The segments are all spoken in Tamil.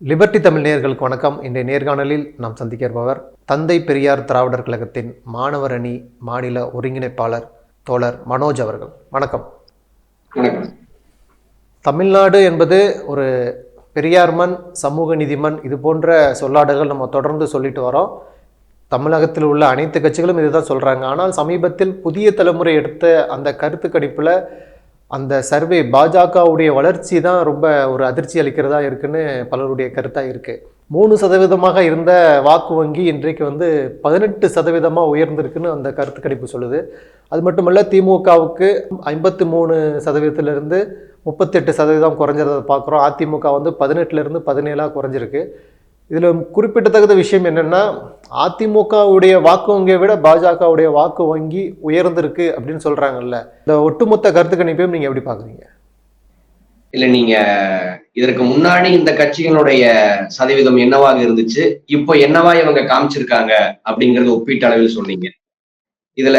லிபர்டி தமிழ் நேயர்களுக்கு வணக்கம். இன்றைய நேர்காணலில் நாம் சந்திக்க இருப்பவர் தந்தை பெரியார் திராவிடர் கழகத்தின் மாணவர் அணி மாநில ஒருங்கிணைப்பாளர் தோழர் மனோஜ் அவர்கள். வணக்கம். தமிழ்நாடு என்பது ஒரு பெரியார் மண் சமூக நீதி மண் இது போன்ற சொல்லாடல்கள் நம்ம தொடர்ந்து சொல்லிட்டு வரோம். தமிழகத்தில் உள்ள அனைத்து கட்சிகளும் இதுதான் சொல்கிறாங்க ஆனால் சமீபத்தில் புதிய தலைமுறை எடுத்த அந்த கருத்து கணிப்பில் அந்த சர்வே பாஜகவுடைய வளர்ச்சி தான் ரொம்ப ஒரு அதிர்ச்சி அளிக்கிறதா இருக்குன்னு பலருடைய கருத்தாக இருக்குது மூணு சதவீதமாக இருந்த வாக்கு வங்கி இன்றைக்கு வந்து பதினெட்டு சதவீதமாக உயர்ந்திருக்குன்னு அந்த கருத்து கணிப்பு சொல்லுது. அது மட்டுமல்ல திமுகவுக்கு ஐம்பத்தி மூணு சதவீதத்திலிருந்து முப்பத்தெட்டு சதவீதம் குறைஞ்சதை பார்க்குறோம். அதிமுக வந்து பதினெட்டுலேருந்து பதினேழாக குறைஞ்சிருக்கு. இதில் குறிப்பிடத்தகுந்த விஷயம் என்னென்னா அதிமுகவுடைய வாக்கு வங்கியை விட பாஜகவுடைய வாக்கு வங்கி உயர்ந்திருக்கு அப்படின்னு சொல்கிறாங்கல்ல இந்த ஒட்டுமொத்த கருத்து கணிப்பையும் நீங்கள் எப்படி பார்க்குறீங்க? இல்லை நீங்கள் இதற்கு முன்னாடி இந்த கட்சிகளுடைய சதவீதம் என்னவாக இருந்துச்சு இப்போ என்னவா இவங்க காமிச்சிருக்காங்க அப்படிங்கறது ஒப்பீட்டு அளவில் சொன்னீங்க. இதுல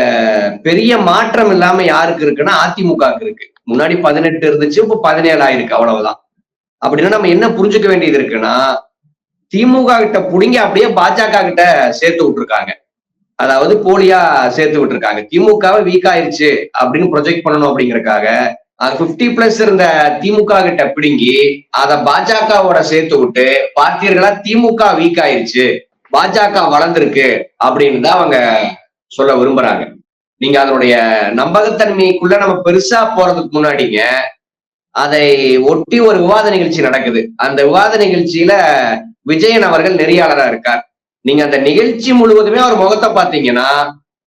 பெரிய மாற்றம் இல்லாம யாருக்கு இருக்குன்னா அதிமுகவுக்கு இருக்கு. முன்னாடி பதினெட்டு இருந்துச்சு இப்போ பதினேழு ஆயிருக்கு அவ்வளவுதான். அப்படின்னா நம்ம என்ன புரிஞ்சுக்க வேண்டியது இருக்குன்னா திமுக கிட்ட புடுங்கி அப்படியே பாஜக கிட்ட சேர்த்து விட்டுருக்காங்க. அதாவது போலியா சேர்த்து விட்டுருக்காங்க. திமுகவை வீக் ஆயிருச்சு அப்படின்னு ப்ரொஜெக்ட் பண்ணணும் அப்படிங்கறக்காக பிப்டி பிளஸ் இருந்த திமுக கிட்ட பிடுங்கி அதை பாஜகவோட சேர்த்து விட்டு பார்த்தீர்களா திமுக வீக் ஆயிருச்சு பாஜக வளர்ந்துருக்கு அப்படின்னு தான் அவங்க சொல்ல விரும்புறாங்க. நீங்க அதனுடைய நம்பகத்தன்மைக்குள்ள நம்ம பெருசா போறதுக்கு முன்னாடிங்க அதை ஒட்டி ஒரு விவாத நிகழ்ச்சி நடக்குது. அந்த விவாத நிகழ்ச்சியில விஜயன் அவர்கள் நெறியாளரா இருக்கார். நீங்க அந்த நிகழ்ச்சி முழுவதுமே அவர் முகத்தை பாத்தீங்கன்னா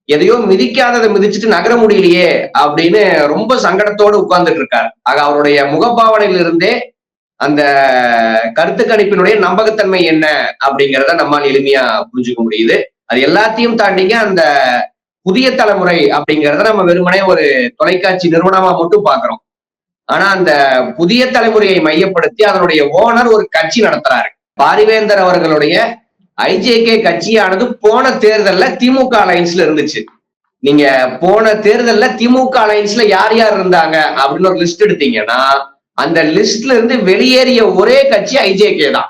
எதையோ மிதிக்காததை மிதிச்சுட்டு நகர முடியலையே அப்படின்னு ரொம்ப சங்கடத்தோடு உட்கார்ந்துட்டு இருக்கார். ஆக அவருடைய முகப்பாவனையில இருந்தே அந்த கருத்து கணிப்பினுடைய நம்பகத்தன்மை என்ன அப்படிங்கிறத நம்மால் எளிமையா புரிஞ்சுக்க முடியுது. அது எல்லாத்தையும் தாண்டிங்க அந்த புதிய தலைமுறை அப்படிங்கிறத நம்ம வெறுமனே ஒரு தொலைக்காட்சி நிறுவனமா மட்டும் பாக்குறோம் ஆனா அந்த புதிய தலைமுறையை மையப்படுத்தி அதனுடைய ஓனர் ஒரு கட்சி நடத்துறாரு. பாரிவேந்தர் அவர்களுடைய ஐஜேகே கட்சியானது போன தேர்தல்ல திமுக அலைன்ஸ்ல இருந்துச்சு. நீங்க போன தேர்தல்ல திமுக அலைன்ஸ்ல யார் யார் இருந்தாங்க அப்படின்னு ஒரு லிஸ்ட் எடுத்தீங்கன்னா அந்த லிஸ்ட்ல இருந்து வெளியேறிய ஒரே கட்சி ஐஜேகே தான்.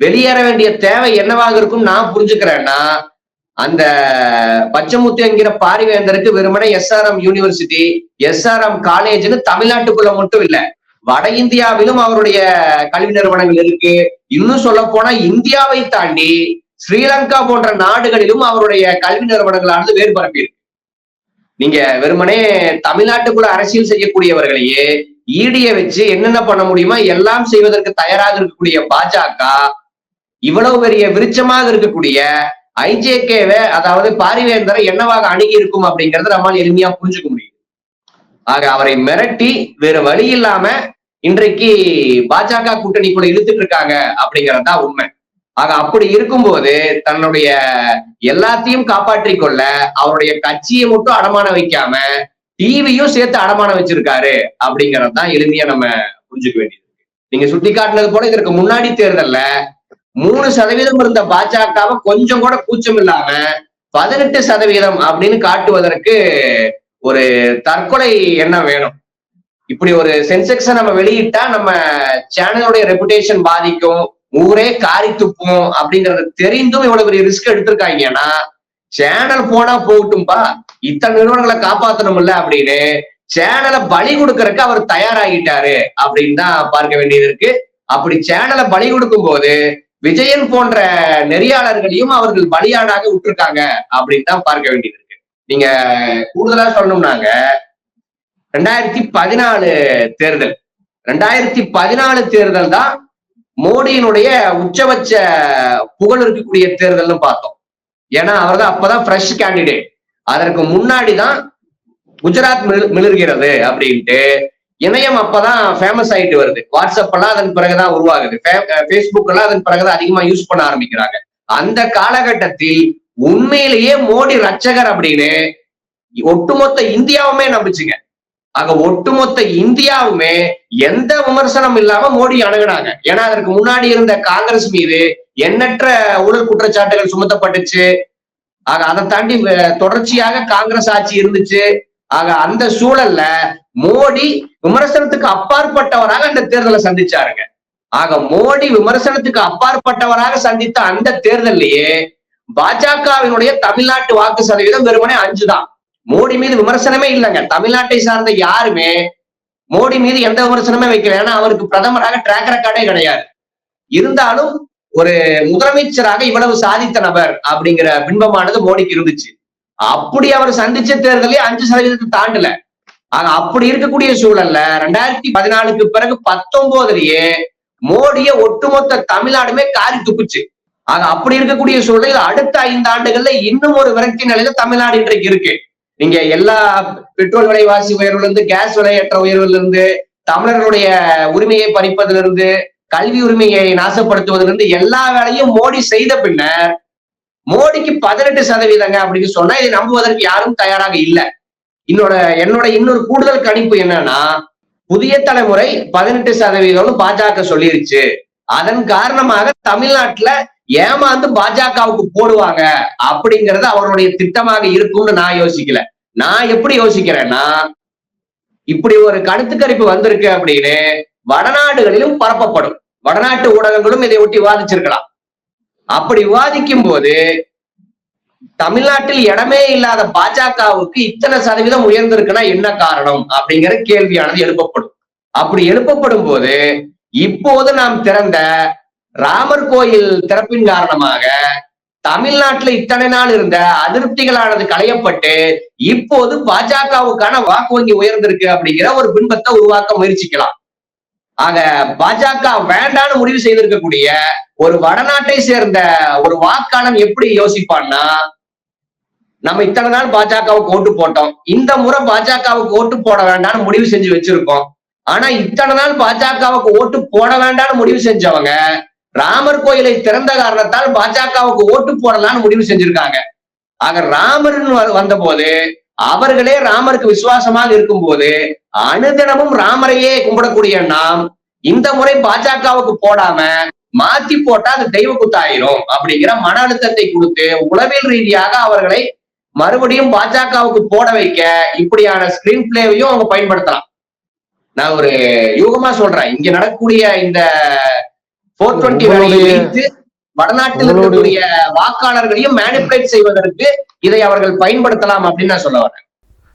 வெளியேற வேண்டிய தேவை என்னவாக இருக்கும் நான் புரிஞ்சுக்கிறேன்னா அந்த பச்சமுத்து என்கிற பாரிவேந்தருக்கு வெறுமனே எஸ்ஆர்எம் யூனிவர்சிட்டி எஸ்ஆர்எம் காலேஜ்னு தமிழ்நாட்டுக்குள்ள மட்டும் இல்ல வட இந்தியாவிலும் அவருடைய கல்வி நிறுவனங்கள் இருக்கு. இன்னும் சொல்ல போனா இந்தியாவை தாண்டி ஸ்ரீலங்கா போன்ற நாடுகளிலும் அவருடைய கல்வி நிறுவனங்களானது வேறுபரப்பி இருக்கு. நீங்க வெறுமனே தமிழ்நாட்டுக்குள்ள அரசியல் செய்யக்கூடியவர்களையே ஈடிய வச்சு என்னென்ன பண்ண முடியுமா எல்லாம் செய்வதற்கு தயாராக இருக்கக்கூடிய பாஜக இவ்வளவு பெரிய விருட்சமாக இருக்கக்கூடிய ஐஜேகேவை அதாவது பாரிவேந்தரை என்னவாக அணுகி இருக்கும் அப்படிங்கறத நம்மால் எளிமையா புரிஞ்சுக்க முடியும். ஆக அவரை மிரட்டி வேற வழி இல்லாம இன்றைக்கு பாஜக கூட்டணி கூட இழுத்துட்டு இருக்காங்க அப்படிங்கறது தான் உண்மை. ஆக அப்படி இருக்கும்போது தன்னுடைய எல்லாத்தையும் காப்பாற்றி கொள்ள அவருடைய கட்சியை மட்டும் அடமான வைக்காம டிவியும் சேர்த்து அடமான வச்சிருக்காரு அப்படிங்கறது தான் எளிமையா நம்ம புரிஞ்சுக்க வேண்டியது. நீங்க சுட்டி காட்டினது போல இதற்கு முன்னாடி தேர்தல்ல மூணு சதவீதம் இருந்த பாஜகவை கொஞ்சம் கூட கூச்சம் இல்லாம பதினெட்டு சதவீதம் அப்படின்னு காட்டுவதற்கு ஒரு தற்கொலை எண்ணம் வேணும். இப்படி ஒரு சென்செக்ஸை நம்ம வெளியிட்டா நம்ம சேனலுடைய ரெப்புடேஷன் பாதிக்கும் ஊரே காரி துப்பும் அப்படிங்கறது தெரிந்தும் இவ்வளவு பெரிய ரிஸ்க் எடுத்திருக்காங்கன்னா சேனல் போனா போகட்டும்பா. இத்தனை நிறுவனங்களை காப்பாத்தணும்ல அப்படின்னு சேனலை பலி கொடுக்கறதுக்கு அவர் தயாராகிட்டாரு அப்படின்னு தான் பார்க்க வேண்டியது இருக்கு. அப்படி சேனலை பலி கொடுக்கும் போது விஜயன் போன்ற நெறியாளர்களையும் அவர்கள் பலியாடாக விட்டுருக்காங்க அப்படின்னு தான் பார்க்க வேண்டியது இருக்கு. நீங்க கூடுதலா சொல்லணும்னாங்க ரெண்டாயிரத்தி பதினாலு தேர்தல். ரெண்டாயிரத்தி பதினாலு தேர்தல் தான் மோடியினுடைய உச்சபட்ச புகழ் இருக்கக்கூடிய தேர்தல்னு பார்த்தோம். ஏன்னா அவர் தான் அப்பதான் ஃப்ரெஷ் கேண்டிடேட் அதற்கு முன்னாடி தான் குஜராத் மிளர்கிறது அப்படின்ட்டு இணையம் அப்பதான் ஃபேமஸ் ஆயிட்டு வருது. வாட்ஸ்அப் எல்லாம் அதன் பிறகுதான் உருவாகுது. ஃபேஸ்புக் எல்லாம் அதன் பிறகுதான் அதிகமா யூஸ் பண்ண ஆரம்பிக்கிறாங்க. அந்த காலகட்டத்தில் உண்மையிலேயே மோடி ரட்சகர் அப்படின்னு ஒட்டுமொத்த இந்தியாவுமே நம்பிச்சுங்க. ஆக ஒட்டுமொத்த இந்தியாவுமே எந்த விமர்சனம் இல்லாம மோடி அணுகுனாங்க. ஏன்னா அதற்கு முன்னாடி இருந்த காங்கிரஸ் மீது எண்ணற்ற ஊழல் குற்றச்சாட்டுகள் சுமத்தப்பட்டுச்சு. ஆக அதை தாண்டி தொடர்ச்சியாக காங்கிரஸ் ஆட்சி இருந்துச்சு. ஆக அந்த சூழல்ல மோடி விமர்சனத்துக்கு அப்பாற்பட்டவராக அந்த தேர்தலை சந்திச்சாருங்க. ஆக மோடி விமர்சனத்துக்கு அப்பாற்பட்டவராக சந்தித்த அந்த தேர்தல்லையே பாஜகவினுடைய தமிழ்நாட்டு வாக்கு சதவீதம் வெறுமனே அஞ்சு தான் மோடி மீது விமர்சனமே இல்லைங்க. தமிழ்நாட்டை சார்ந்த யாருமே மோடி மீது எந்த விமர்சனமே வைக்கல. ஏன்னா அவருக்கு பிரதமராக ட்ராக் ரெக்கார்டே கிடையாது. இருந்தாலும் ஒரு முதலமைச்சராக இவ்வளவு சாதித்த நபர் அப்படிங்கிற பின்பமானது மோடிக்கு இருந்துச்சு. அப்படி அவர் சந்திச்ச தேர்தலே அஞ்சு சதவீதத்தை தாண்டல. ஆக அப்படி இருக்கக்கூடிய சூழல்ல ரெண்டாயிரத்தி பதினாலுக்கு பிறகு பத்தொன்பதுலயே மோடிய ஒட்டுமொத்த தமிழ்நாடுமே காரி துப்புச்சு. ஆக அப்படி இருக்கக்கூடிய சூழலில் அடுத்த ஐந்து ஆண்டுகள்ல இன்னும் ஒரு விரக்தி நிலையில தமிழ்நாடு இன்றைக்கு இருக்கு. நீங்க எல்லா பெட்ரோல் விலைவாசி உயர்வுல இருந்து கேஸ் விலையற்ற உயர்வுல இருந்து தமிழர்களுடைய உரிமையை பறிப்பதிலிருந்து கல்வி உரிமையை நாசப்படுத்துவதிலிருந்து எல்லா வேலையும் மோடி செய்த பின்னர் மோடிக்கு பதினெட்டு சதவீதங்க அப்படின்னு சொன்னா இதை நம்புவதற்கு யாரும் தயாராக இல்லை. என்னோட என்னோட இன்னொரு கூடுதல் கணிப்பு என்னன்னா புதிய தலைமுறை பதினெட்டு சதவீதம்னு பாஜக சொல்லிருச்சு. அதன் காரணமாக தமிழ்நாட்டுல ஏமாந்து பாஜகவுக்கு போடுவாங்க அப்படிங்கறது அவருடைய திட்டமாக இருக்கும்னு நான் யோசிக்கல. நான் எப்படி யோசிக்கிறேன்னா இப்படி ஒரு கருத்து கணிப்பு வந்திருக்கு அப்படின்னு வடநாடுகளிலும் பரப்பப்படும். வடநாட்டு ஊடகங்களும் இதை ஒட்டி விவாதிச்சிருக்கலாம். அப்படி விவாதிக்கும் போது தமிழ்நாட்டில் இடமே இல்லாத பாஜகவுக்கு இத்தனை சதவீதம் உயர்ந்திருக்குன்னா என்ன காரணம் அப்படிங்கிற கேள்வியானது எழுப்பப்படும். அப்படி எழுப்பப்படும் போது இப்போது நாம் திறந்த ராமர் கோயில் திறப்பின் காரணமாக தமிழ்நாட்டுல இத்தனை நாள் இருந்த அதிருப்திகளானது களையப்பட்டு இப்போது பாஜகவுக்கான வாக்கு வங்கி உயர்ந்திருக்கு அப்படிங்கிற ஒரு பின்பத்தை உருவாக்க முயற்சிக்கலாம். ஆக பாஜக வேண்டான்னு முடிவு செய்திருக்கக்கூடிய ஒரு வடநாட்டை சேர்ந்த ஒரு வாக்காளன் எப்படி யோசிப்பான்னா நம்ம இத்தனை நாள் பாஜகவுக்கு ஓட்டு போட்டோம். இந்த முறை பாஜகவுக்கு ஓட்டு போட வேண்டாம்னு முடிவு செஞ்சு வச்சிருக்கோம். ஆனா இத்தனை நாள் பாஜகவுக்கு ஓட்டு போட வேண்டாம்னு முடிவு செஞ்சவங்க ராமர் கோயிலை திறந்த காரணத்தால் பாஜகவுக்கு ஓட்டு போடலாம்னு முடிவு செஞ்சிருக்காங்க. ஆக ராமர்னு வந்த போது அவர்களே ராமருக்கு விசுவாசமாக இருக்கும் போது அனுதினமும் ராமரையே கும்பிடக்கூடிய நாம் இந்த முறை பாஜகவுக்கு போடாம மாத்தி போட்டா அது தெய்வ குத்தாயிரும் அப்படிங்கிற மன அழுத்தத்தை கொடுத்து உளவியல் ரீதியாக அவர்களை மறுபடியும் பாஜகவுக்கு போட வைக்க இப்படியான ஸ்கிரீன் பிளேவையும் அவங்க பயன்படுத்தலாம். நான் ஒரு யூகமா சொல்றேன். இங்க நடக்கக்கூடிய இந்த போர் உங்களுடைய- வைத்து வடநாட்டில் இருக்கக்கூடிய வாக்காளர்களையும் மேனிபுலேட் செய்வதற்கு இதை அவர்கள் பயன்படுத்தலாம் அப்படின்னு நான் சொல்ல வரேன்.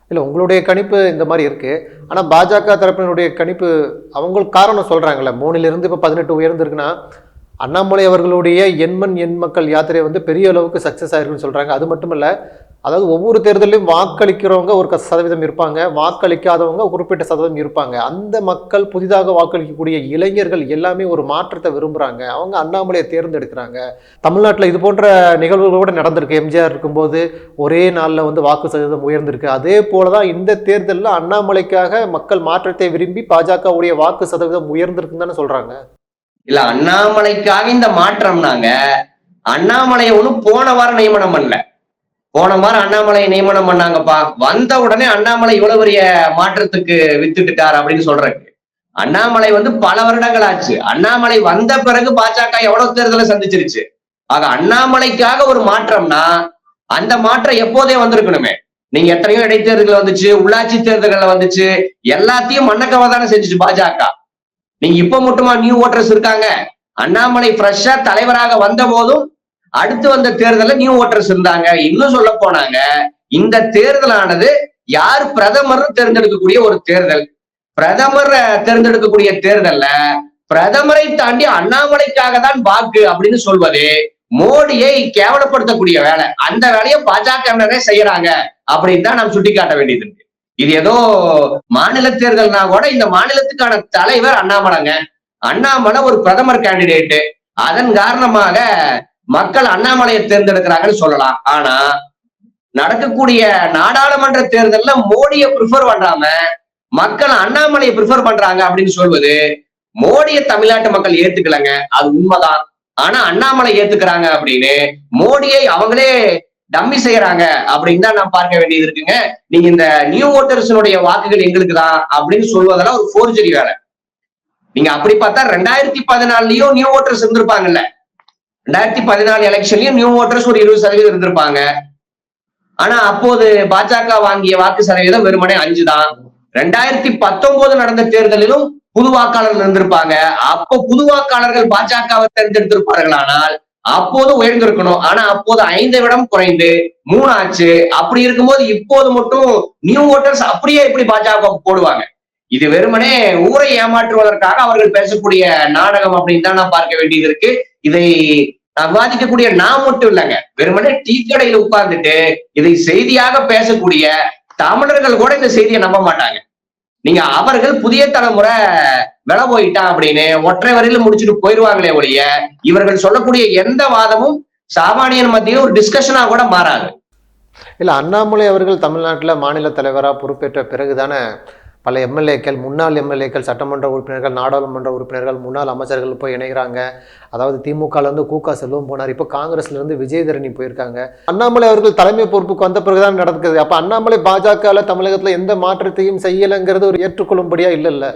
இல்லை உங்களுடைய கணிப்பு இந்த மாதிரி இருக்கு. ஆனால் பாஜக தரப்பினுடைய கணிப்பு அவங்களுக்கு காரணம் சொல்றாங்கல்ல. மூணிலிருந்து இப்போ பதினெட்டு உயர்ந்திருக்குன்னா அண்ணாமலை அவர்களுடைய எண்மண் எண் மக்கள் யாத்திரை வந்து பெரிய அளவுக்கு சக்ஸஸ் ஆயிருக்குன்னு சொல்றாங்க. அது மட்டும் இல்ல அதாவது ஒவ்வொரு தேர்தலையும் வாக்களிக்கிறவங்க ஒரு சதவீதம் இருப்பாங்க. வாக்களிக்காதவங்க குறிப்பிட்ட சதவீதம் இருப்பாங்க. அந்த மக்கள் புதிதாக வாக்களிக்கக்கூடிய இளைஞர்கள் எல்லாமே ஒரு மாற்றத்தை விரும்புறாங்க. அவங்க அண்ணாமலையை தேர்ந்தெடுக்கிறாங்க. தமிழ்நாட்டில் இது போன்ற நிகழ்வுகள் கூட நடந்திருக்கு. எம்ஜிஆர் இருக்கும்போது ஒரே நாளில் வந்து வாக்கு சதவீதம் உயர்ந்திருக்கு. அதே போல தான் இந்த தேர்தலில் அண்ணாமலைக்காக மக்கள் மாற்றத்தை விரும்பி பாஜகவுடைய வாக்கு சதவீதம் உயர்ந்திருக்குன்னு தானே சொல்றாங்க. இல்ல அண்ணாமலைக்காக இந்த மாற்றம்னாங்க அண்ணாமலையை ஒண்ணும் போன வாரம் நியமனம் பண்ணல. போன வாரம் அண்ணாமலையை நியமனம் பண்ணாங்கப்பா. வந்த உடனே அண்ணாமலை இவ்வளவு பெரிய மாற்றத்துக்கு வித்துட்டுட்டார் அப்படின்னு சொல்றாங்க அண்ணாமலை வந்து பல வருடங்கள் ஆச்சு அண்ணாமலை வந்த பிறகு பாஜக எவ்வளவு தேர்தலை சந்திச்சிருச்சு. ஆக அண்ணாமலைக்காக ஒரு மாற்றம்னா அந்த மாற்றம் எப்போதே வந்திருக்கணுமே. நீங்க எத்தனையோ இடைத்தேர்தல் வந்துச்சு உள்ளாட்சி தேர்தல்கள் வந்துச்சு எல்லாத்தையும் மண்ணக்கவா தானே செஞ்சுச்சு பாஜக. நீங்க இப்ப மட்டுமா நியூ ஓட்டர்ஸ் இருக்காங்க. அண்ணாமலை ஃப்ரெஷ்ஷா தலைவராக வந்த போதும் அடுத்து வந்த தேர்தலில் நியூ ஓட்டர்ஸ் இருந்தாங்க. இன்னும் சொல்ல போனாங்க இந்த தேர்தலானது யார் பிரதமர் தேர்ந்தெடுக்கக்கூடிய ஒரு தேர்தல். பிரதமர் தேர்ந்தெடுக்கக்கூடிய தேர்தல்ல பிரதமரை தாண்டி அண்ணாமலைக்காக தான் வாக்கு அப்படின்னு சொல்வது மோடியை கேவலப்படுத்தக்கூடிய வேலை. அந்த வேலையை பாஜகவினரே செய்யறாங்க அப்படின்னு தான் நாம் சுட்டிக்காட்ட வேண்டியது இருக்கு. இது ஏதோ மாநில தேர்தல்னா கூட இந்த மாநிலத்துக்கான தலைவர் அண்ணாமலைங்க. அண்ணாமலை ஒரு பிரதமர் கேண்டிடேட்டு அதன் காரணமாக மக்கள் அண்ணாமலையை தேர்ந்தெடுக்கிறாங்கன்னு சொல்லலாம். ஆனா நடக்கக்கூடிய நாடாளுமன்ற தேர்தல்ல மோடியை ப்ரிஃபர் பண்றாம மக்கள் அண்ணாமலையை ப்ரிஃபர் பண்றாங்க அப்படின்னு சொல்வது மோடியை தமிழ்நாட்டு மக்கள் ஏத்துக்கலங்க. அது உண்மைதான். ஆனா அண்ணாமலை ஏத்துக்கிறாங்க அப்படின்னு மோடியை அவங்களே டம்மி செய்யறாங்க அப்படின்னு தான் நான் பார்க்க வேண்டியது இருக்குங்க. நீங்க இந்த நியூ ஓட்டர்ஸினுடைய வாக்குகள் எங்களுக்கு தான் அப்படின்னு சொல்வதெல்லாம் ஒரு ஃபோர்ஜரி வேலை நீங்க அப்படி பார்த்தா ரெண்டாயிரத்தி பதினாலுலயும் நியூ ஓட்டர்ஸ் இருந்திருப்பாங்கல்ல. ரெண்டாயிரத்தி பதினாலு எலெக்ஷன்லயும் நியூ ஓட்டர்ஸ் ஒரு இருபது சதவீதம் இருந்திருப்பாங்க. ஆனா அப்போது பாஜக வாங்கிய வாக்கு சதவீதம் வெறுமனே அஞ்சு தான் ரெண்டாயிரத்தி பத்தொன்பது நடந்த தேர்தலிலும் புது வாக்காளர்கள் இருந்திருப்பாங்க. அப்போ புது வாக்காளர்கள் பாஜகவை தேர்ந்தெடுத்திருப்பார்களானால் அப்போது உயர்ந்திருக்கணும். ஆனா அப்போது ஐந்தை விடம் குறைந்து மூணு ஆச்சு அப்படி இருக்கும்போது இப்போது மட்டும் நியூ ஓட்டர்ஸ் அப்படியே எப்படி பாஜக போடுவாங்க. இது வெறுமனே ஊரை ஏமாற்றுவதற்காக அவர்கள் பேசக்கூடிய நாடகம் அப்படின்னு தான் நான் பார்க்க வேண்டியது இருக்கு. இதை நான் விவாதிக்கக்கூடிய நான் மட்டும் இல்லைங்க. வெறுமனே டீ கடையில உட்கார்ந்துட்டு இதை செய்தியாக பேசக்கூடிய தமிழர்கள் கூட இந்த செய்தியை நம்ப மாட்டாங்க. நீங்க அவர்கள் புதிய தலைமுறை வில போயிட்டான் அப்படின்னு ஒற்றை வரையில முடிச்சுட்டு போயிருவாங்களே ஒழிய இவர்கள் சொல்லக்கூடிய எந்த வாதமும் சாமானியன் மத்தியில் ஒரு டிஸ்கஷனா கூட மாறாது. இல்ல அண்ணாமலை அவர்கள் தமிழ்நாட்டுல மாநில தலைவரா பொறுப்பேற்ற பிறகுதானே பல எம்எல்ஏக்கள் முன்னாள் எம்எல்ஏக்கள் சட்டமன்ற உறுப்பினர்கள் நாடாளுமன்ற உறுப்பினர்கள் முன்னாள் அமைச்சர்கள் போய் இணைகிறாங்க. அதாவது திமுகல இருந்து கூகா செல்வம் போனார். இப்போ காங்கிரஸ்ல இருந்து விஜயதரணி போயிருக்காங்க. அண்ணாமலை அவர்கள் தலைமை பொறுப்புக்கு வந்த பிறகுதான் நடக்குது. அப்ப அண்ணாமலை பாஜகவில் தமிழகத்துல எந்த மாற்றத்தையும் செய்யலைங்கிறது ஒரு ஏற்றுக்கொள்ளும்படியா இல்லைல்ல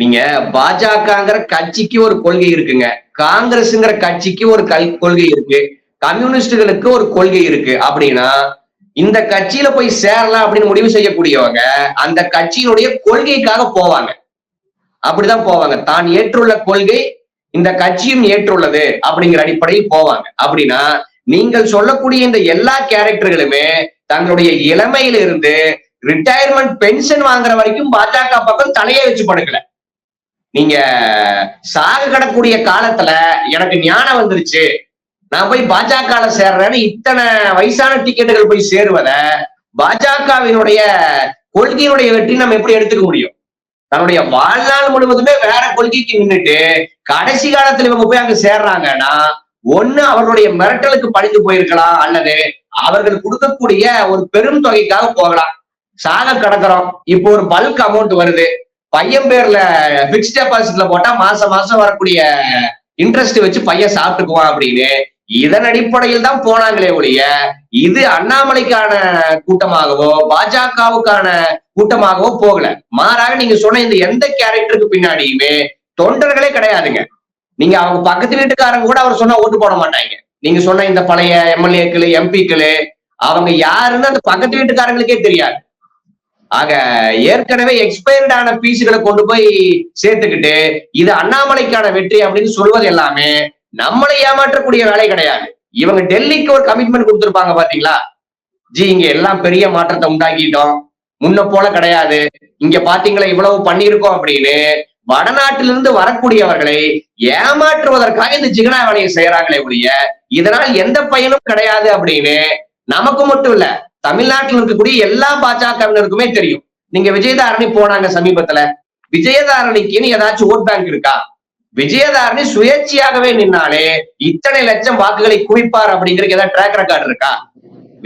நீங்க பாஜகங்கிற கட்சிக்கு ஒரு கொள்கை இருக்குங்க. காங்கிரஸ்ங்கிற கட்சிக்கு ஒரு கல் கொள்கை இருக்கு. கம்யூனிஸ்டுகளுக்கு ஒரு கொள்கை இருக்கு. அப்படின்னா இந்த கட்சியில போய் சேரலாம் அப்படின்னு முடிவு செய்யக்கூடியவங்க அந்த கட்சியினுடைய கொள்கைக்காக போவாங்க. அப்படிதான் போவாங்க. தான் ஏற்றுள்ள கொள்கை இந்த கட்சியும் ஏற்றுள்ளது அப்படிங்கிற அடிப்படையில் போவாங்க. அப்படின்னா நீங்கள் சொல்லக்கூடிய இந்த எல்லா கேரக்டர்களுமே தங்களுடைய இளமையில இருந்து ரிட்டையர்மெண்ட் பென்ஷன் வாங்குற வரைக்கும் பாஜக பக்கம் தலையே வச்சு படுக்கல. நீங்க சாக கிடக்கூடிய காலத்துல எனக்கு ஞானம் வந்துருச்சு. நான் போய் பாஜக சேர்றேன்னு இத்தனை வயசான டிக்கெட்டுகள் போய் சேருவத பாஜகவினுடைய கொள்கையினுடைய வெற்றி நம்ம எப்படி எடுத்துக்க முடியும்? தன்னுடைய வாழ்நாள் முழுவதுமே வேற கொள்கைக்கு நின்றுட்டு கடைசி காலத்துல இவங்க போய் அங்க சேர்றாங்கன்னா ஒண்ணு அவர்களுடைய மிரட்டலுக்கு பழிந்து போயிருக்கலாம் அல்லது அவர்கள் கொடுக்கக்கூடிய ஒரு பெரும் தொகைக்காக போகலாம். சாக கிடக்குறோம். இப்போ ஒரு பல்க் அமௌண்ட் வருது. பையன் பேர்ல பிக்ஸ்ட் டெபாசிட்ல போட்டா மாசம் மாசம் வரக்கூடிய இன்ட்ரெஸ்ட் வச்சு பையன் சாப்பிட்டுக்குவான் அப்படின்னு இதன் அடிப்படையில் தான் போனாங்களே ஒழிய இது அண்ணாமலைக்கான கூட்டமாகவோ பாஜகவுக்கான கூட்டமாகவோ போகல. மாறாக நீங்க சொன்ன இந்த எந்த கேரக்டருக்கு பின்னாடியுமே தொண்டர்களே கிடையாதுங்க. நீங்க அவங்க பக்கத்து வீட்டுக்காரங்க கூட அவர் சொன்னா ஓட்டு போட மாட்டாங்க. நீங்க சொன்ன இந்த பழைய எம்எல்ஏக்கள் எம்பிக்கள் அவங்க யாருன்னு அந்த பக்கத்து வீட்டுக்காரங்களுக்கே தெரியாது. ஆக ஏற்கனவே எக்ஸ்பயர்டான பீஸுகளை கொண்டு போய் சேர்த்துக்கிட்டு இது அண்ணாமலைக்கான வெற்றி அப்படின்னு சொல்வது எல்லாமே நம்மளை ஏமாற்றக்கூடிய வேலை கிடையாது. இவங்க டெல்லிக்கு ஒரு கமிட்மெண்ட் கொடுத்திருப்பாங்க பாத்தீங்களா? ஜி இங்க எல்லாம் பெரிய மாற்றத்தை உண்டாக்கிட்டோம். முன்ன போல கிடையாது. இங்க பாத்தீங்களா இவ்வளவு பண்ணியிருக்கோம் அப்படின்னு வடநாட்டிலிருந்து வரக்கூடியவர்களை ஏமாற்றுவதற்காக இந்த ஜிகனா வேலையை செய்யறாங்களே ஒழிய இதனால் எந்த பயனும் கிடையாது அப்படின்னு நமக்கு மட்டும் இல்ல தமிழ்நாட்டில் இருக்கக்கூடிய எல்லா பாஜகவினருக்குமே தெரியும். நீங்க விஜயதாரணி போனாங்க சமீபத்துல. விஜயதாரணிக்குன்னு ஏதாச்சும் ஓட் பேங்க் இருக்கா? விஜயதாரணி சுயேட்சையாகவே நின்னாலே இத்தனை லட்சம் வாக்குகளை குவிப்பார் அப்படிங்கறதுக்கு ஏதாவது ட்ராக் ரெக்கார்டு இருக்கா?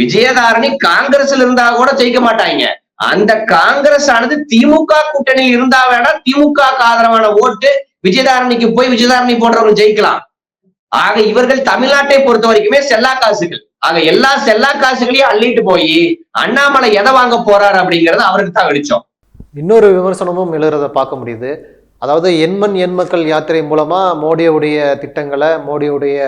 விஜயதாரணி காங்கிரஸ்ல இருந்தா கூட ஜெயிக்க மாட்டாங்க. அந்த காங்கிரஸ் ஆனது திமுக கூட்டணியில் இருந்தா வேணா திமுக ஆதரவான ஓட்டு விஜயதாரணிக்கு போய் விஜயதாரணி போன்றவங்க ஜெயிக்கலாம். ஆக இவர்கள் தமிழ்நாட்டை பொறுத்த வரைக்குமே செல்லா காசுகள். ஆக எல்லா செல்லா காசுகளையும் அள்ளிட்டு போய் அண்ணாமலை எதை வாங்க போறாரு அப்படிங்கறது அவருக்கு தான் வெளிச்சம். இன்னொரு விமர்சனமும் எழுறத பார்க்க முடியுது. அதாவது எண்மண் எண்மக்கள் யாத்திரை மூலமாக மோடியுடைய திட்டங்களை மோடியுடைய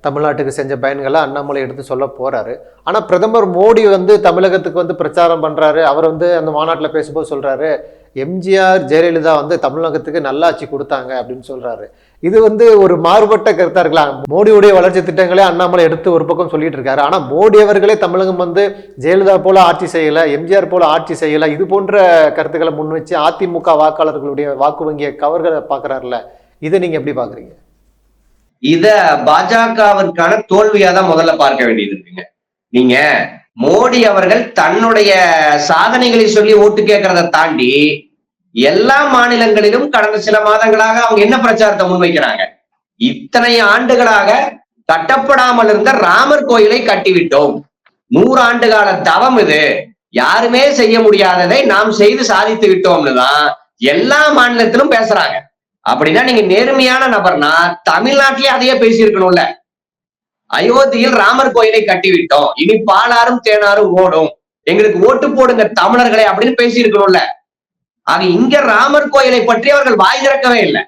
தமிழ்நாட்டுக்கு செஞ்ச பயன்களை அண்ணாமலை எடுத்து சொல்ல போகிறாரு ஆனால் பிரதமர் மோடி வந்து தமிழகத்துக்கு வந்து பிரச்சாரம் பண்ணுறாரு அவர் வந்து அந்த மாநாட்டில் பேசும்போது சொல்கிறாரு எம்ஜிஆர் ஜெயலலிதா வந்து தமிழகத்துக்கு நல்லாட்சி கொடுத்தாங்க அப்படின்னு சொல்றாரு. இது வந்து ஒரு மாறுபட்ட கருத்தா இருக்கலாம். மோடியுடைய வளர்ச்சி திட்டங்களே அண்ணாமலை எடுத்து ஒரு பக்கம் சொல்லிட்டு இருக்காரு. ஆனா மோடி அவர்களே தமிழகம் வந்து ஜெயலலிதா போல ஆட்சி செய்யல எம்ஜிஆர் போல ஆட்சி செய்யல இது போன்ற கருத்துக்களை முன் வச்சு அதிமுக வாக்காளர்களுடைய வாக்கு வங்கியை கவர்களை பாக்குறாருல இதை நீங்க எப்படி பாக்குறீங்க இத பாஜகவிற்கான தோல்வியா தான் முதல்ல பார்க்க வேண்டியது இருக்குங்க. நீங்க மோடி அவர்கள் தன்னுடைய சாதனைகளை சொல்லி ஓட்டு கேட்கறத தாண்டி எல்லா மாநிலங்களிலும் கடந்த சில மாதங்களாக அவங்க என்ன பிரச்சாரத்தை முன்வைக்கிறாங்க? இத்தனை ஆண்டுகளாக கட்டப்படாமல் இருந்த ராமர் கோயிலை கட்டிவிட்டோம். நூறு ஆண்டு கால தவம் இது. யாருமே செய்ய முடியாததை நாம் செய்து சாதித்து விட்டோம்னு தான் எல்லா மாநிலத்திலும் பேசுறாங்க. அப்படின்னா நீங்க நேர்மையான நபர்னா தமிழ்நாட்டிலேயே அதையே பேசியிருக்கணும்ல. அயோத்தியில் ராமர் கோயிலை கட்டிவிட்டோம். இனி பாலாரும் தேனாரும் ஓடும். எங்களுக்கு ஓட்டு போடுங்க தமிழர்களை அப்படின்னு பேசியிருக்கணும்ல. ஆக இங்க ராமர் கோயிலை பற்றி அவர்கள் வாய் திறக்கவே இல்லை.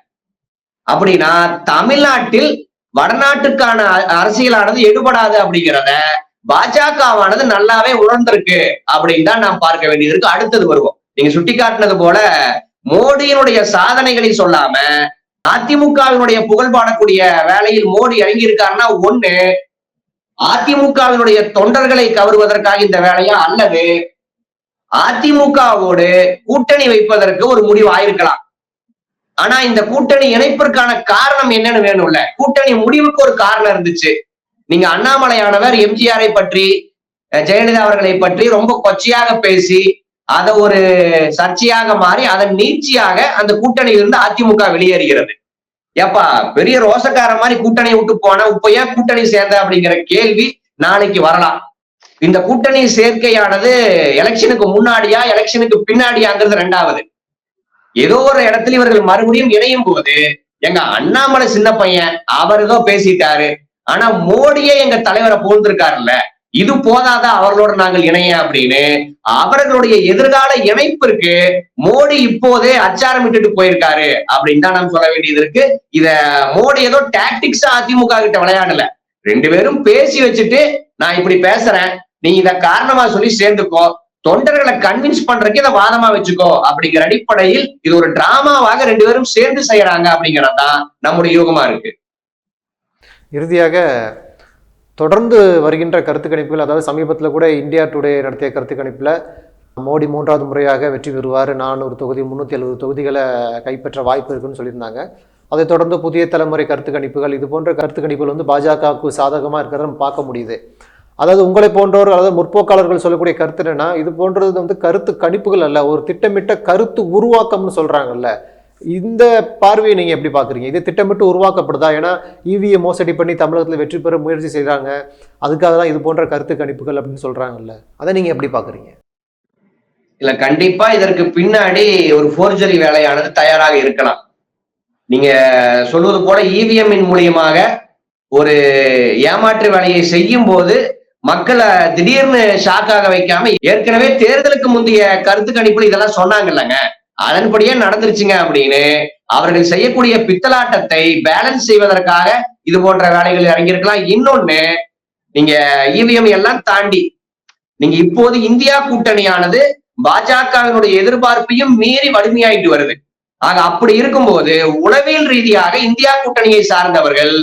அப்படின்னா தமிழ்நாட்டில் வடநாட்டுக்கான அ- அரசியலானது எடுபடாது அப்படிங்கிறத பாஜகவானது நல்லாவே உணர்ந்திருக்கு அப்படின்னு தான் நாம் பார்க்க வேண்டியது இருக்கு. அடுத்தது வருவோம். நீங்க சுட்டிக்காட்டினது போல மோடியினுடைய சாதனைகளை சொல்லாம அதிமுகவினுடைய புகழ் பாடக்கூடிய வேலையில் மோடி இறங்கி இருக்காருன்னா ஒண்ணு அதிமுகவினுடைய தொண்டர்களை கவருவதற்காக இந்த வேலையா அல்லது அதிமுகவோடு கூட்டணி வைப்பதற்கு ஒரு முடிவு ஆயிருக்கலாம். ஆனா இந்த கூட்டணி இணைப்பிற்கான காரணம் என்னன்னு வேணும்ல. கூட்டணி முடிவுக்கு ஒரு காரணம் இருந்துச்சு. நீங்க அண்ணாமலையானவர் எம்ஜிஆரை பற்றி ஜெயலலிதா அவர்களை பற்றி ரொம்ப கொச்சையாக பேசி அதை ஒரு சர்ச்சையாக மாறி அதன் நீட்சியாக அந்த கூட்டணியிலிருந்து அதிமுக வெளியேறுகிறது. ஏப்பா பெரிய ரோசக்கார மாதிரி கூட்டணி விட்டு போன இப்ப ஏன் கூட்டணி சேர்ந்த அப்படிங்கிற கேள்வி நாளைக்கு வரலாம். இந்த கூட்டணி சேர்க்கையானது எலெக்ஷனுக்கு முன்னாடியா எலெக்ஷனுக்கு பின்னாடியாங்கிறது ரெண்டாவது. ஏதோ ஒரு இடத்துல இவர்கள் மறுபடியும் இணையும் போது எங்க அண்ணாமலை சின்ன பையன் அவர் ஏதோ பேசிட்டாரு. ஆனா மோடியே எங்க தலைவரை போந்திருக்காருல்ல இது போதாதா அவர்களோட நாங்கள் இணைய அப்படின்னு அவர்களுடைய எதிர்கால இணைப்பிற்கு மோடி இப்போதே அச்சாரம் விட்டுட்டு போயிருக்காரு அப்படின்னு தான் நாம் சொல்ல வேண்டியது இருக்கு. இத மோடி ஏதோ டாக்டிக்ஸா அதிமுக கிட்ட விளையாடல. ரெண்டு பேரும் பேசி வச்சுட்டு நான் இப்படி பேசுறேன். நீ இத காரணமா சொல்லி சேர்ந்துக்கோ. தொண்டர்களை கன்வின்ஸ் பண்றதுக்கு இதை வாதமா வச்சுக்கோ அப்படிங்கிற அடிப்படையில் இது ஒரு டிராமாவாக ரெண்டு பேரும் சேர்ந்து செய்யறாங்க அப்படிங்கறதுதான் நம்முடைய யோகமா இருக்கு. இறுதியாக தொடர்ந்து வருகின்ற கருத்து கணிப்புகள் அதாவது சமீபத்தில் கூட இந்தியா டுடே நடத்திய கருத்து கணிப்பில் மோடி மூன்றாவது முறையாக வெற்றி பெறுவார். நானூறு தொகுதி முந்நூற்றி எழுபது தொகுதிகளை கைப்பற்ற வாய்ப்பு இருக்குன்னு சொல்லியிருந்தாங்க. அதைத் தொடர்ந்து புதிய தலைமுறை கருத்து கணிப்புகள் இது போன்ற கருத்து கணிப்புகள் வந்து பாஜகவுக்கு சாதகமாக இருக்கிறத நம்ம பார்க்க முடியுது. அதாவது உங்களை போன்றோர் அதாவது முற்போக்காளர்கள் சொல்லக்கூடிய கருத்து என்னன்னா இது போன்றது வந்து கருத்து கணிப்புகள் அல்ல ஒரு திட்டமிட்ட கருத்து உருவாக்கம்னு சொல்கிறாங்கல்ல இந்த பார்வையை நீங்க எப்படி பாக்குறீங்க? இது திட்டமிட்டு உருவாக்கப்படுதா? ஏன்னா இவிஎம் மோசடி பண்ணி தமிழகத்தில் வெற்றி பெற முயற்சி செய்கிறாங்க அதுக்காக தான் இது போன்ற கருத்து கணிப்புகள் அப்படின்னு சொல்றாங்கல்ல. அதை நீங்க எப்படி பாக்குறீங்க? இல்ல கண்டிப்பா இதற்கு பின்னாடி ஒரு ஃபோர்ஜரி வேலையானது தயாராக இருக்கலாம். நீங்க சொல்வது போல இவிஎம்மின் மூலியமாக ஒரு ஏமாற்று வேலையை செய்யும் போது மக்களை திடீர்னு ஷாக்காக வைக்காம ஏற்கனவே தேர்தலுக்கு முந்தைய கருத்து கணிப்புல இதெல்லாம் சொன்னாங்கல்லங்க அதன்படியே நடந்துருச்சுங்க அப்படின்னு அவர்கள் செய்யக்கூடிய பித்தலாட்டத்தை பேலன்ஸ் செய்வதற்காக இது போன்ற வேலைகள் இறங்கியிருக்கலாம். இன்னொன்னு நீங்க இவிஎம் எல்லாம் தாண்டி நீங்க இப்போது இந்தியா கூட்டணியானது பாஜகவினுடைய எதிர்பார்ப்பையும் மீறி வலிமையாயிட்டு வருது. ஆக அப்படி இருக்கும்போது உளவியல் ரீதியாக இந்தியா கூட்டணியை சார்ந்தவர்கள்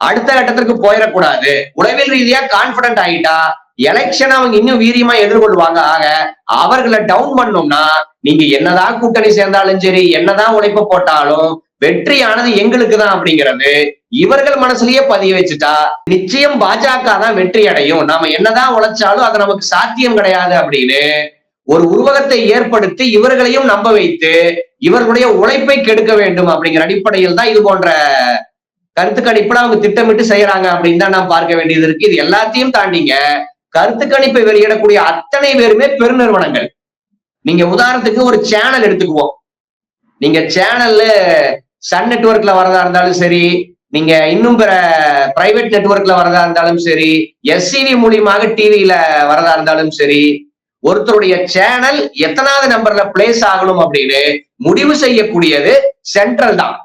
அடுத்த கட்டத்திற்கு போயிடக்கூடாது. உளவியல் ரீதியா கான்பிடன்ட் ஆயிட்டா எலெக்ஷன் அவங்க இன்னும் வீரியமா எதிர்கொள்வாங்க. ஆக அவர்களை டவுன் பண்ணோம்னா நீங்க என்னதான் கூட்டணி சேர்ந்தாலும் சரி என்னதான் உழைப்பு போட்டாலும் வெற்றியானது எங்களுக்கு தான் அப்படிங்கிறது இவர்கள் மனசுலயே பதிய வச்சுட்டா நிச்சயம் பாஜக தான் வெற்றி அடையும். நாம என்னதான் உழைச்சாலும் அது நமக்கு சாத்தியம் கிடையாது அப்படின்னு ஒரு உருவகத்தை ஏற்படுத்தி இவர்களையும் நம்ப வைத்து இவர்களுடைய உழைப்பை கெடுக்க வேண்டும் அப்படிங்கிற அடிப்படையில் தான் இது போன்ற கருத்து அவங்க திட்டமிட்டு செய்யறாங்க அப்படின்னு தான் நாம் பார்க்க வேண்டியது இருக்கு. இது எல்லாத்தையும் தாண்டிங்க கருத்து கணிப்பை வெளியிடக்கூடிய அத்தனை பேருமே பெருநிறுவனங்கள் நீங்க உதாரணத்துக்கு ஒரு சேனல் எடுத்துக்குவோம். நீங்க சேனல்ல சன் நெட்ஒர்க்ல வரதா இருந்தாலும் சரி நீங்க இன்னும் பிற பிரைவேட் நெட்ஒர்க்ல வரதா இருந்தாலும் சரி எஸ்சிவி மூலியமாக டிவியில வரதா இருந்தாலும் சரி ஒருத்தருடைய சேனல் எத்தனாவது நம்பர்ல பிளேஸ் ஆகணும் அப்படின்னு முடிவு செய்யக்கூடியது சென்ட்ரல் தான்.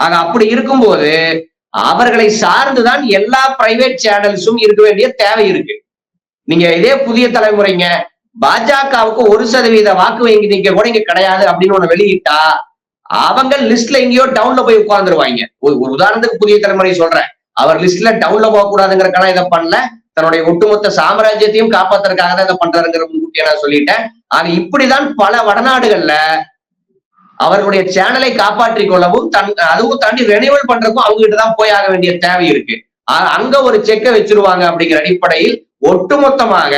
ஆக அப்படி இருக்கும்போது அவர்களை சார்ந்துதான் எல்லா பிரைவேட் சேனல்ஸும் இருக்க வேண்டிய தேவை இருக்கு. நீங்க இதே புதிய தலைமுறைங்க பாஜகவுக்கு ஒரு சதவீத வாக்கு வங்கி நீங்க கூட இங்க கிடையாது அப்படின்னு ஒண்ணு வெளியிட்டா அவங்க லிஸ்ட்ல எங்கேயோ டவுன்ல போய் உட்கார்ந்துருவாங்க. ஒரு உதாரணத்துக்கு புதிய தலைமுறை சொல்றேன். அவர் லிஸ்ட்ல டவுன்ல போக கூடாதுங்கிறக்கான இதை பண்ணல. தன்னுடைய ஒட்டுமொத்த சாம்ராஜ்யத்தையும் காப்பாத்துறதுக்காக தான் இதை பண்றாருங்கிற முன்கூட்டிய நான் சொல்லிட்டேன். ஆக இப்படிதான் பல வடநாடுகள்ல அவர்களுடைய சேனலை காப்பாற்றிக் கொள்ளவும் தன் அதுவும் தாண்டி ரெனிவல் பண்றதுக்கும் அவங்க கிட்ட தான் போய் ஆக வேண்டிய தேவை இருக்கு. அங்க ஒரு செக்கை வச்சிருவாங்க அப்படிங்கிற அடிப்படையில் ஒட்டுமொத்தமாக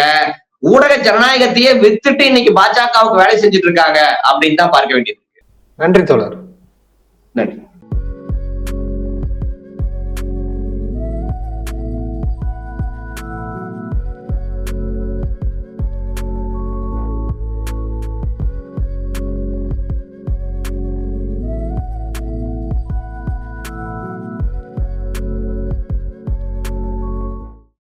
ஊடக ஜனநாயகத்தையே வித்துட்டு இன்னைக்கு பாஜகவுக்கு வேலை செஞ்சுட்டு இருக்காங்க அப்படின்னு தான் பார்க்க வேண்டியது நன்றி தோழர். நன்றி.